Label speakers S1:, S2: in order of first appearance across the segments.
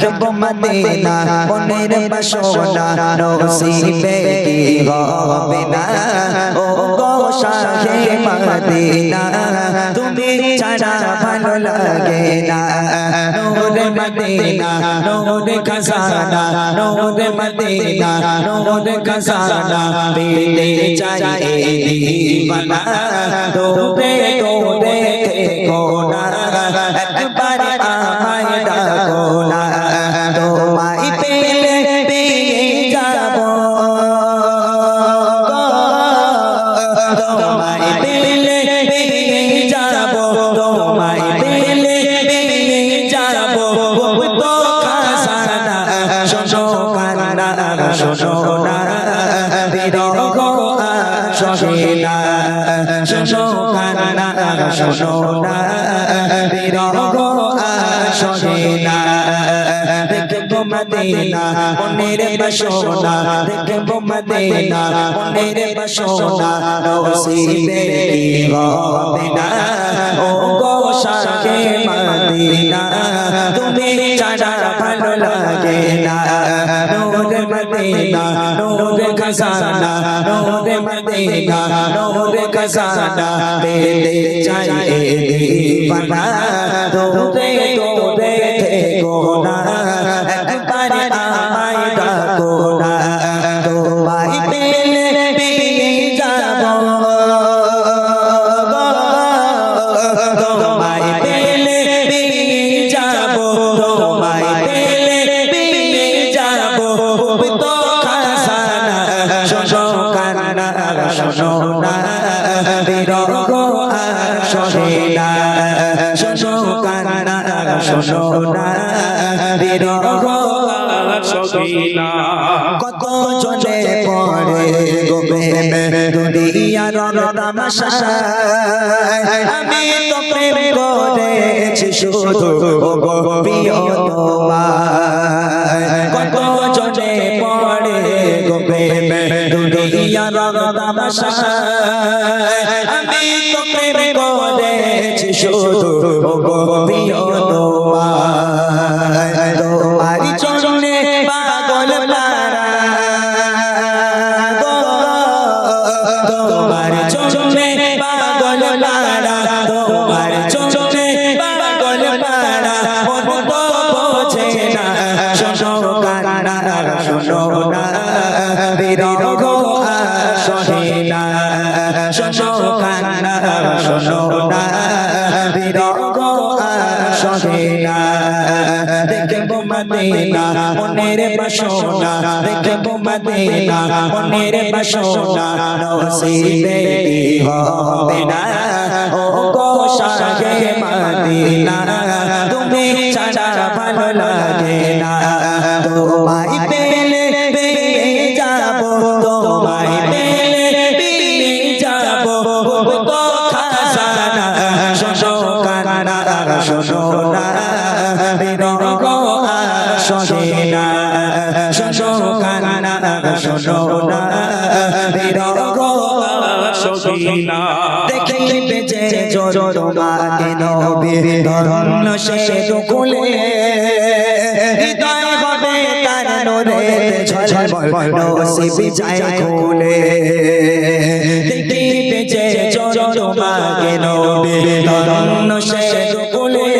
S1: দেখব মদিনা মনের বাসনা নসিবে কি হবে না? ও গো শাহে মদিনা তুমি ছাড়া ভালো লাগে না। নূর মদিনা নূর খজানা নূর মদিনা নূর খজানা পেতে চাই দিবানা। দোরে শোনো না বিরহ সহিনা শোনো কান্না শোনো না বিরহ সহিনা দেখব মদিনা মনের বাসনা দেখব মদিনা মনের বাসনা নসিবে কি হবে না ও গো শাহে মদিনা তুমি ছাড়া ভালো লাগে না নূর মদিনা নূর খজানা নূর মদিনা নূর খজানা পেতে চাই দিবানা দোরে দোরে থেকো না শোনো না বিরহ কত জনে পড়ে গোবে দুনিয়ার তামাশা আমি তো প্রেম করেছি শুধু গো প্রিয় তোমায়। কত জনে পড়ে গোবে দুনিয়ার তামাশা আমি তো প্রেম করেছি শুধু গো প্রিয় মদিনা মনের বাসনা, দেখব মদিনা মনের বাসনা, নসিবে হবে না। ও গো শাহে মদিনা, তুমি ছাড়া ভালো লাগে না। তোমায় পেলে পেয়ে যাব, তোমায় পেলে পেয়ে যাব। তো খাসানা শোনো কান্না, শোনো না শোনো না দেখিবে যে তোমাকে নবী ধন্য সে দুকুলে। হৃদয় হবে তার নোরে ঝলমল, নসিব যায় খুলে। দেখিবে যে তোমাকে নবী ধন্য সে দুকুলে।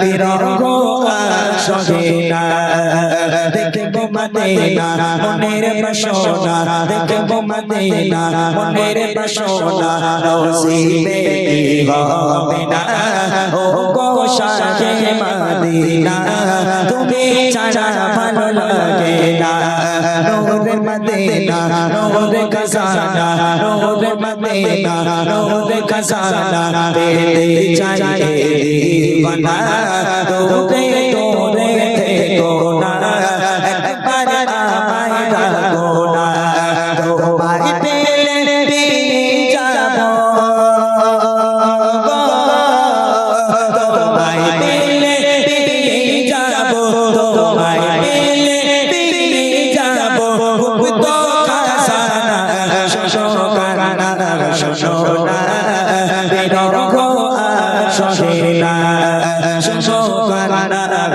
S1: দিদার গো ধন পেলে দিদার ধন পেলে দিদার মিটবে যন্ত্রণা শোকারা শোনা। বিরহ সহেনা শোকারা শোনা বিরহ সহেনা দেখব মদিনা, মনের বাসনা। দেখব মদিনা মনের না
S2: নূরে মদিনা নূরে খজানা নূরে মদিনা নূরে খজানা পেতে চাই দিবানা
S1: নূরে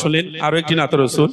S1: শোনেন। আরও একটি নাতর রসুল।